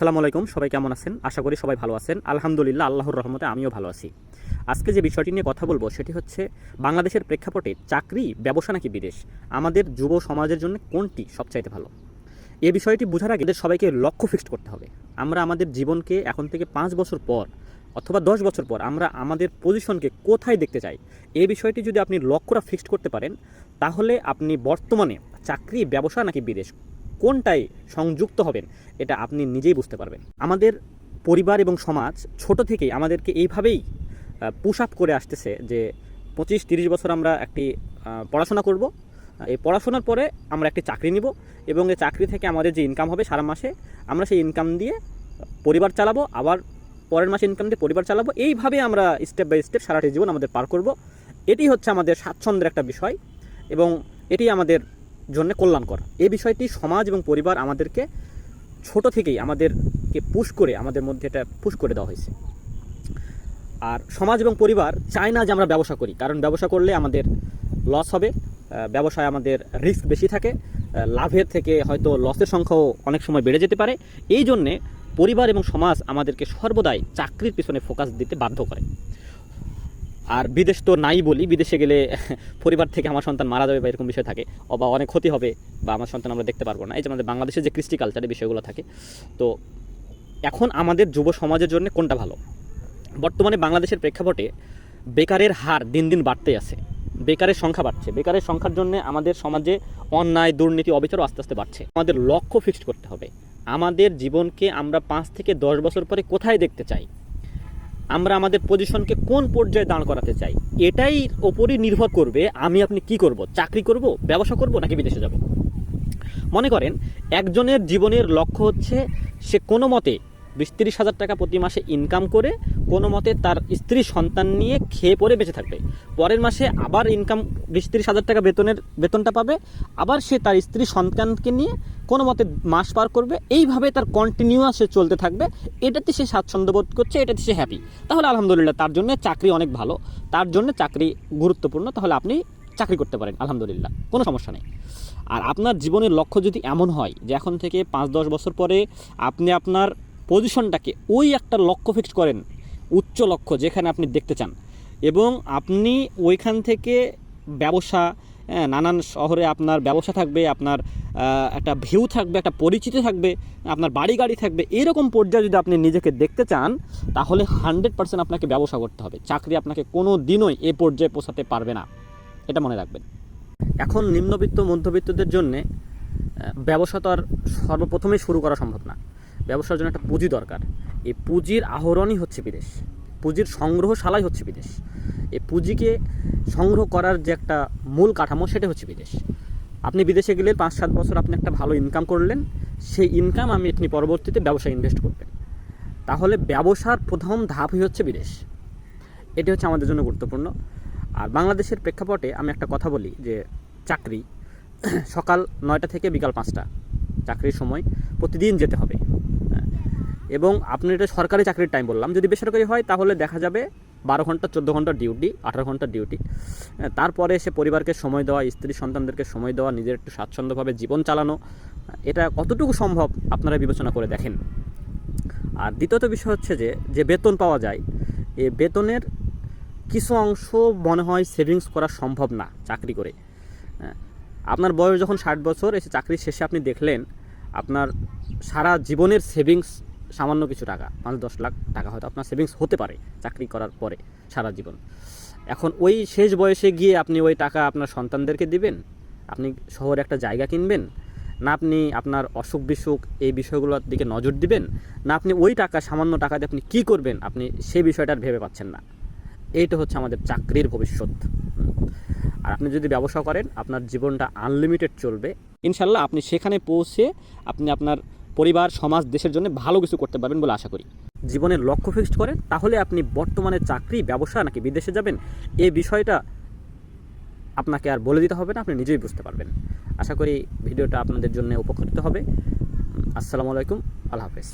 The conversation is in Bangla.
আসসালামু আলাইকুম, সবাই কেমন আছেন? আশা করি সবাই ভালো আছেন। আলহামদুলিল্লাহ, আল্লাহর রহমতে আমিও ভালো আছি। আজকে যে বিষয়টি নিয়ে কথা বলব, সেটি হচ্ছে বাংলাদেশের প্রেক্ষাপটে চাকরি, ব্যবসা নাকি বিদেশ? আমাদের যুব সমাজের জন্য কোনটি সবচাইতে ভালো? এ বিষয়টি বোঝার আগে সবাইকে লক্ষ্য ফিক্সড করতে হবে। আমরা আমাদের জীবনকে এখন থেকে পাঁচ বছর পর অথবা দশ বছর পর আমরা আমাদের পজিশনকে কোথায় দেখতে চাই এই বিষয়টি যদি আপনি লক্ষ্যটা ফিক্সড করতে পারেন, তাহলে আপনি বর্তমানে চাকরি, ব্যবসা নাকি বিদেশ? কোনটায় সংযুক্ত হবেন, এটা আপনি নিজেই বুঝতে পারবেন। আমাদের পরিবার এবং সমাজ ছোট থেকেই আমাদেরকে এইভাবেই পুশ আপ করে আসতেছে যে পঁচিশ তিরিশ বছর আমরা একটি পড়াশোনা করব। এই পড়াশোনার পরে আমরা একটি চাকরি নিব এবং এই চাকরি থেকে আমাদের যে ইনকাম হবে সারা মাসে, আমরা সেই ইনকাম দিয়ে পরিবার চালাবো, আবার পরের মাসে ইনকাম দিয়ে পরিবার চালাবো। এইভাবে আমরা স্টেপ বাই স্টেপ সারাটি জীবন আমাদের পার করব। এটি হচ্ছে আমাদের স্বাচ্ছন্দ্যের একটা বিষয় এবং এটি আমাদের জন্য কল্যাণকর। এই বিষয়টি সমাজ এবং পরিবার আমাদেরকে ছোট থেকেই আমাদেরকে পুশ করে, আমাদের মধ্যে এটা পুশ করে দেওয়া হয়েছে। আর সমাজ এবং পরিবার চায় না যে আমরা ব্যবসা করি, কারণ ব্যবসা করলে আমাদের লস হবে ব্যবসায় আমাদের রিস্ক বেশি থাকে লাভের থেকে হয়তো লসের সংখ্যাও অনেক সময় বেড়ে যেতে পারে। এই জন্যে পরিবার এবং সমাজ আমাদেরকে সর্বদাই চাকরির পিছনে ফোকাস দিতে বাধ্য করে। আর বিদেশ তো নাই বলি, বিদেশে গেলে পরিবার থেকে আমার সন্তান মারা যাবে বা এরকম বিষয় থাকে বা অনেক ক্ষতি হবে বা আমার সন্তান আমরা দেখতে পারব না। এই যে আমাদের বাংলাদেশের যে কৃষ্টি কালচারের বিষয়গুলো থাকে। তো এখন আমাদের যুব সমাজের জন্য কোনটা ভালো? বর্তমানে বাংলাদেশের প্রেক্ষাপটে বেকারের হার দিন দিন বাড়তেই আছে। বেকারের সংখ্যা বাড়ছে। বেকারের সংখ্যার জন্য আমাদের সমাজে অন্যায়, দুর্নীতি, অবিচারও আস্তে আস্তে বাড়ছে। আমাদের লক্ষ্য ফিক্সড করতে হবে। আমাদের জীবনকে আমরা পাঁচ থেকে দশ বছর পরে কোথায় দেখতে চাই? আমরা আমাদের পজিশনকে কোন পর্যায়ে দাঁড় করাতে চাই? এটাই ওপরই নির্ভর করবে আমি আপনি কি করব? চাকরি করব? ব্যবসা করব? নাকি বিদেশে যাব? মনে করেন, একজনের জীবনের লক্ষ্য হচ্ছে সে কোনো মতে বিশ তিরিশ হাজার টাকা প্রতি মাসে ইনকাম করে কোনো মতে তার স্ত্রী সন্তান নিয়ে খেয়ে পরে বেঁচে থাকবে। পরের মাসে আবার ইনকাম বিশ তিরিশ হাজার টাকা বেতনের, বেতনটা পাবে। আবার সে তার স্ত্রী সন্তানকে নিয়ে কোনো মতে মাস পার করবে। এইভাবে তার কন্টিনিউয়াস সে চলতে থাকবে। এটাতে সে স্বাচ্ছন্দ্য বোধ করছে, এটাতে সে হ্যাপি তাহলে আলহামদুলিল্লাহ, তার জন্য চাকরি অনেক ভালো। তার জন্য চাকরি গুরুত্বপূর্ণ। তাহলে আপনি চাকরি করতে পারেন, আলহামদুলিল্লাহ। কোনো সমস্যা নেই। আর আপনার জীবনের লক্ষ্য যদি এমন হয় যে এখন থেকে পাঁচ দশ বছর পরে আপনি আপনার পজিশনটাকে ওই একটা লক্ষ্য ফিক্সড করেন উচ্চ লক্ষ্য যেখানে আপনি দেখতে চান। এবং আপনি ওইখান থেকে ব্যবসা হ্যাঁ, নানান শহরে আপনার ব্যবসা থাকবে আপনার একটা ভিউ থাকবে একটা পরিচিতি থাকবে আপনার বাড়ি গাড়ি থাকবে এরকম পর্যায়ে যদি আপনি নিজেকে দেখতে চান তাহলে হান্ড্রেড পার্সেন্ট আপনাকে ব্যবসা করতে হবে। চাকরি আপনাকে কোনো দিনই এ পর্যায়ে পৌঁছাতে পারবে না। এটা মনে রাখবেন। এখন নিম্নবিত্ত মধ্যবিত্তদের জন্যে ব্যবসা তো আর সর্বপ্রথমেই শুরু করা সম্ভব না। ব্যবসার জন্য একটা পুঁজি দরকার। এই পুঁজির আহরণই হচ্ছে বিদেশ। পুঁজির সংগ্রহশালাই হচ্ছে বিদেশ। এই পুঁজিকে সংগ্রহ করার যে একটা মূল কাঠামো সেটা হচ্ছে বিদেশ। আপনি বিদেশে গেলে পাঁচ সাত বছর আপনি একটা ভালো ইনকাম করলেন, সেই ইনকাম আমি আপনি পরবর্তীতে ব্যবসায় ইনভেস্ট করবেন। তাহলে ব্যবসার প্রথম ধাপই হচ্ছে বিদেশ। এটি হচ্ছে আমাদের জন্য গুরুত্বপূর্ণ। আর বাংলাদেশের প্রেক্ষাপটে আমি একটা কথা বলি যে চাকরি, সকাল নয়টা থেকে বিকাল পাঁচটা, চাকরির সময় প্রতিদিন যেতে হবে। এবং আপনি এটা সরকারি চাকরির টাইম বললাম। যদি বেসরকারি হয়, তাহলে দেখা যাবে বারো ঘণ্টা, চোদ্দ ঘণ্টার ডিউটি আঠারো ঘণ্টার ডিউটি তারপরে সে পরিবারকে সময় দেওয়া, স্ত্রী সন্তানদেরকে সময় দেওয়া, নিজের একটু স্বাচ্ছন্দ্যভাবে জীবন চালানো, এটা কতটুকু সম্ভব আপনারা বিবেচনা করে দেখেন। আর দ্বিতীয়ত বিষয় হচ্ছে যে যে বেতন পাওয়া যায়, এ বেতনের কিছু অংশ মনে হয় সেভিংস করা সম্ভব না চাকরি করে। আপনার বয়স যখন ষাট বছর, এসে চাকরির শেষে আপনি দেখলেন, আপনার সারা জীবনের সেভিংস সামান্য কিছু টাকা, পাঁচ দশ লাখ টাকা হয়তো আপনার সেভিংস হতে পারে চাকরি করার পরে সারা জীবন। এখন ওই শেষ বয়সে গিয়ে আপনি ওই টাকা আপনার সন্তানদেরকে দিবেন, আপনি শহরে একটা জায়গা কিনবেন, না আপনি আপনার অসুখ বিসুখ এই বিষয়গুলোর দিকে নজর দিবেন, না আপনি ওই টাকা, সামান্য টাকা দিয়ে আপনি কী করবেন আপনি সেই বিষয়টা ভেবে পাচ্ছেন না। এইটা হচ্ছে আমাদের চাকরির ভবিষ্যৎ। আর আপনি যদি ব্যবসা করেন, আপনার জীবনটা আনলিমিটেড চলবে। ইনশাল্লাহ আপনি সেখানে পৌঁছে আপনি আপনার পরিবার, সমাজ, দেশের জন্য ভালো কিছু করতে পারবেন বলে আশা করি। জীবনের লক্ষ্য ফিক্সড করেন, তাহলে আপনি বর্তমানে চাকরি, ব্যবসা নাকি বিদেশে যাবেন এই বিষয়টা আপনাকে আর বলে দিতে হবে না, আপনি নিজেই বুঝতে পারবেন। আশা করি ভিডিওটা আপনাদের জন্য উপকৃত হবে। আসসালামু আলাইকুম, আল্লাহ হাফেজ।